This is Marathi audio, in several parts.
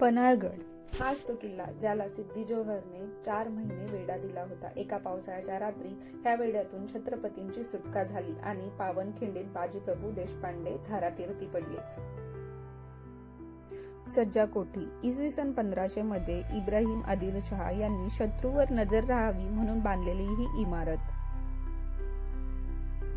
पन्हाळगड. हाच तो किल्ला ज्याला सिद्धी जोहरने चार महिने वेढा दिला होता. एका पावसाळ्याच्या रात्री ह्या वेड्यातून छत्रपतींची सुटका झाली आणि पावनखिंडीत बाजीप्रभू देशपांडे धारातीर्थी पडले सज्जा कोठी. इसवी सन पंधराशे मध्ये इब्राहिम आदिलशहा यांनी शत्रूवर नजर राहावी म्हणून बांधलेली ही इमारत.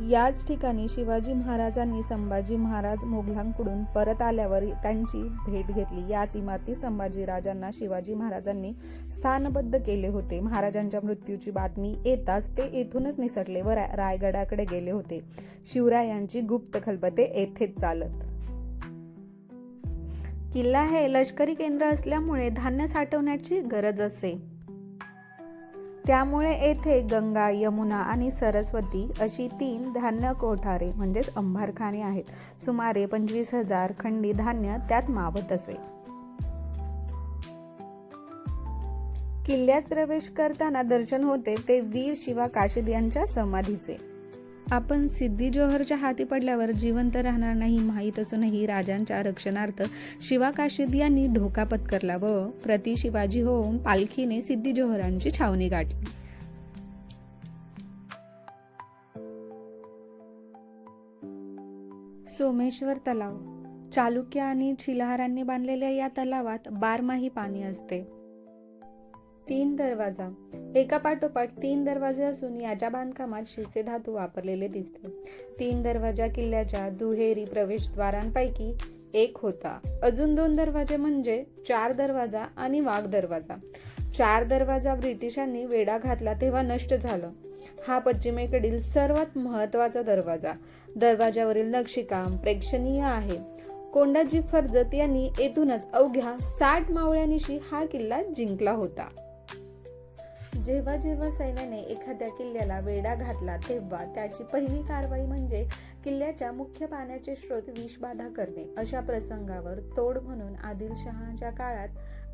याच ठिकाणी शिवाजी महाराजांनी संभाजी महाराज मोगलांकडून परत आल्यावर त्यांची भेट घेतली. याच इमारतीत संभाजी राजांना शिवाजी महाराजांनी स्थानबद्ध केले होते. महाराजांच्या मृत्यूची बातमी येताच ते येथूनच निसटले व रायगडाकडे गेले होते. शिवरायांची गुप्त खलबते येथेच चालत. किल्ला हे लष्करी केंद्र असल्यामुळे धान्य साठवण्याची गरज असे. त्यामुळे येथे गंगा यमुना आणि सरस्वती अशी तीन धान्य कोठारे म्हणजेच अंबारखाने आहेत. सुमारे पंचवीस हजार खंडी धान्य त्यात मावत असे. किल्ल्यात प्रवेश करताना दर्शन होते ते वीर शिवा काशिद यांच्या समाधीचे. आपण सिद्धी जोहरच्या हाती पडल्यावर जिवंत राहणार नाही माहीत असूनही राजांच्या रक्षणार्थ शिवा काशिद यांनी धोका पत्करला व प्रति शिवाजी होऊन पालखीने सिद्धी जोहरांची छावणी गाठली. सोमेश्वर तलाव. चालुक्य आणि शिलाहारांनी बांधलेल्या या तलावात बारमाही पाणी असते. तीन दरवाजा. एका पाठोपाठ तीन दरवाजे असून याच्या बांधकामात शिसे धातू वापरलेले दिसते. तीन दरवाजा किल्ल्याच्या दुहेरी प्रवेशद्वारांपैकी एक होता. अजून दोन दरवाजे म्हणजे चार दरवाजा आणि वाघ दरवाजा. चार दरवाजा ब्रिटिशांनी वेढा घातला तेव्हा नष्ट झालं. हा पश्चिमेकडील सर्वात महत्त्वाचा दरवाजा. दरवाजावरील नक्षीकाम प्रेक्षणीय आहे. कोंडाजी फर्जत यांनी येथूनच अवघ्या साठ मावळ्यांनीशी हा किल्ला जिंकला होता. जेव्हा जेव्हा सैन्याने एखाद्या किल्ल्याला वेढा घातला तेव्हा त्याची पहिली कारवाई म्हणजे किल्ल्याच्या मुख्य पाण्याचे स्रोत विषबाधा करणे. अशा प्रसंगावर तोड म्हणून आदिलशहाच्या काळात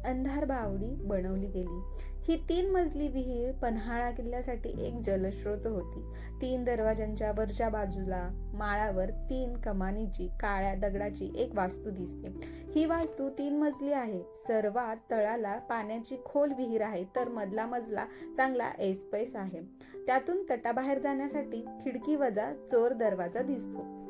अंधार बावडी बनवली गेली. ही तीन मजली विहीर पन्हाळा किल्ल्यासाठी एक जलस्रोत होती. तीन दरवाजांच्या वरच्या बाजूला माळावर तीन कमानीची काळ्या दगडाची एक वास्तू दिसते. ही वास्तू तीन मजली आहे. सर्वात तळाला पाण्याची खोल विहीर आहे तर मधला मजला चांगला एसपैस आहे. त्यातून तटाबाहेर जाण्यासाठी खिडकी वजा चोर दरवाजा दिसतो.